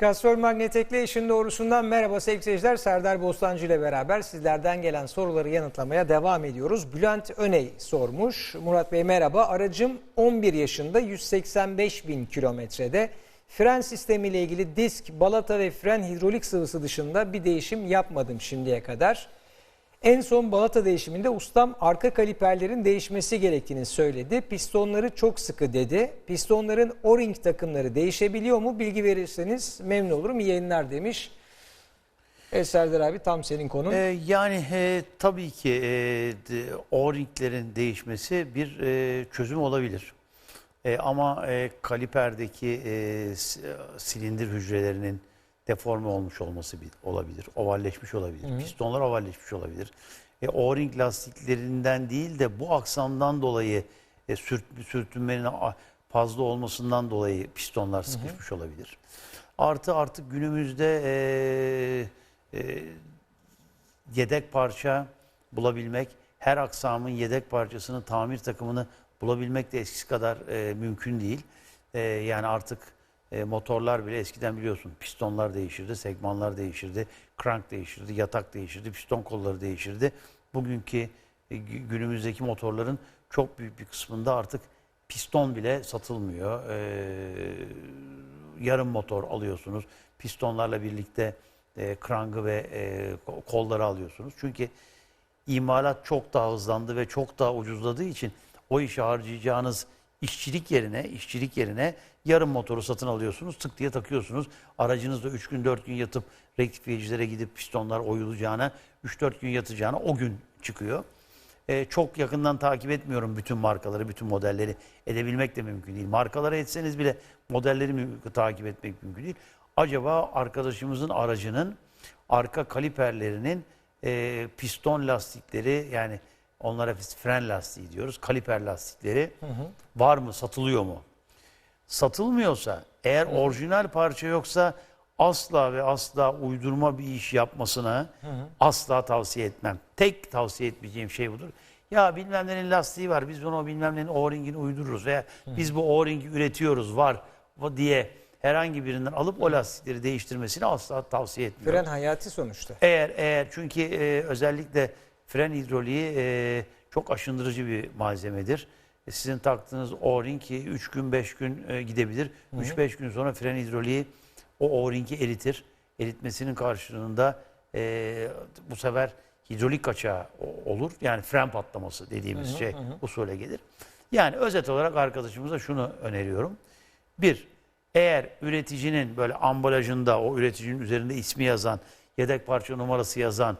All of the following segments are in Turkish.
Kastrol Magnetek'le işin doğrusundan merhaba sevgili seyirciler. Serdar Bostancı ile beraber sizlerden gelen soruları yanıtlamaya devam ediyoruz. Bülent Öney sormuş. Murat Bey merhaba. Aracım 11 yaşında 185 bin kilometrede. Fren sistemiyle ilgili disk, balata ve fren hidrolik sıvısı dışında bir değişim yapmadım şimdiye kadar. En son balata değişiminde ustam arka kaliperlerin değişmesi gerektiğini söyledi. Pistonları çok sıkı dedi. Pistonların O-ring takımları değişebiliyor mu? Bilgi verirseniz memnun olurum. İyi yayınlar demiş. Evet Serdar abi tam senin konun. Ee, yani e, tabii ki e, O-ringlerin değişmesi bir e, çözüm olabilir. E, ama e, kaliperdeki e, s- silindir hücrelerinin deforme olmuş olması bir, olabilir. Ovalleşmiş olabilir. Pistonlar ovalleşmiş olabilir. E, O-ring lastiklerinden değil de bu aksamdan dolayı e, sürt, sürtünmenin fazla olmasından dolayı pistonlar sıkışmış olabilir. Artı artık günümüzde e, e, yedek parça bulabilmek, her aksamın yedek parçasını, tamir takımını bulabilmek de eskisi kadar e, mümkün değil. E, yani artık e, motorlar bile eskiden biliyorsun pistonlar değişirdi, segmanlar değişirdi, crank değişirdi, yatak değişirdi, piston kolları değişirdi. Bugünkü e, gü- günümüzdeki motorların çok büyük bir kısmında artık piston bile satılmıyor. E, yarım motor alıyorsunuz. Pistonlarla birlikte e, krangı ve e, ko- kolları alıyorsunuz. Çünkü imalat çok daha hızlandı ve çok daha ucuzladığı için o işe harcayacağınız işçilik yerine işçilik yerine yarım motoru satın alıyorsunuz. Tık diye takıyorsunuz. Aracınızda 3 gün 4 gün yatıp rektifiyecilere gidip pistonlar oyulacağına 3-4 gün yatacağına o gün çıkıyor. E, çok yakından takip etmiyorum bütün markaları, bütün modelleri. Edebilmek de mümkün değil. Markaları etseniz bile modelleri takip etmek mümkün değil. Acaba arkadaşımızın aracının arka kaliperlerinin e, piston lastikleri yani onlara biz fren lastiği diyoruz. Kaliper lastikleri var mı, satılıyor mu? Satılmıyorsa, eğer orijinal parça yoksa asla ve asla uydurma bir iş yapmasını asla tavsiye etmem. Tek tavsiye etmeyeceğim şey budur. Ya bilmem nenin lastiği var, biz bunu bilmem nenin O-ringini uydururuz veya biz bu O-ringi üretiyoruz, var diye herhangi birinden alıp o lastikleri değiştirmesini asla tavsiye etmiyorum. Fren hayati sonuçta. Eğer eğer çünkü e, özellikle fren hidroliği e, çok aşındırıcı bir malzemedir. E, sizin taktığınız O-ring 3 gün 5 gün e, gidebilir. 3-5 gün sonra fren hidroliği o O-ringi eritir. Eritmesinin karşılığında e, bu sefer hidrolik kaçağı olur. Yani fren patlaması dediğimiz şey usule gelir. Yani özet olarak arkadaşımıza şunu öneriyorum. Bir, eğer üreticinin böyle ambalajında o üreticinin üzerinde ismi yazan, yedek parça numarası yazan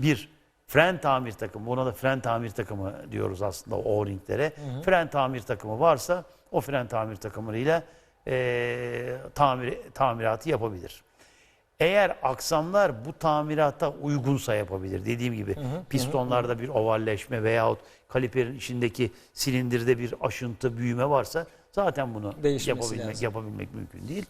bir fren tamir takımı, buna da fren tamir takımı diyoruz aslında o O-ringlere. Fren tamir takımı varsa o fren tamir takımıyla eee tamir, tamiratı yapabilir. Eğer aksamlar bu tamirata uygunsa yapabilir. Dediğim gibi pistonlarda bir ovalleşme veyahut kaliperin içindeki silindirde bir aşıntı, büyüme varsa zaten bunu Değişmesi yapabilmek, lazım. yapabilmek mümkün değil.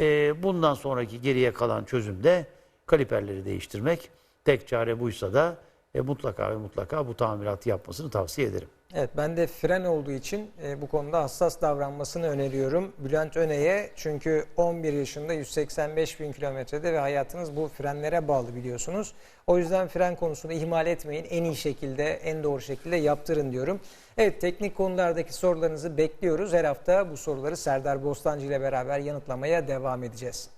Ee, bundan sonraki geriye kalan çözüm de kaliperleri değiştirmek. Tek çare buysa da e, mutlaka ve mutlaka bu tamiratı yapmasını tavsiye ederim. Evet ben de fren olduğu için e, bu konuda hassas davranmasını öneriyorum Bülent Öney'e. Çünkü 11 yaşında 185 bin kilometrede ve hayatınız bu frenlere bağlı biliyorsunuz. O yüzden fren konusunu ihmal etmeyin. En iyi şekilde, en doğru şekilde yaptırın diyorum. Evet teknik konulardaki sorularınızı bekliyoruz. Her hafta bu soruları Serdar Bostancı ile beraber yanıtlamaya devam edeceğiz.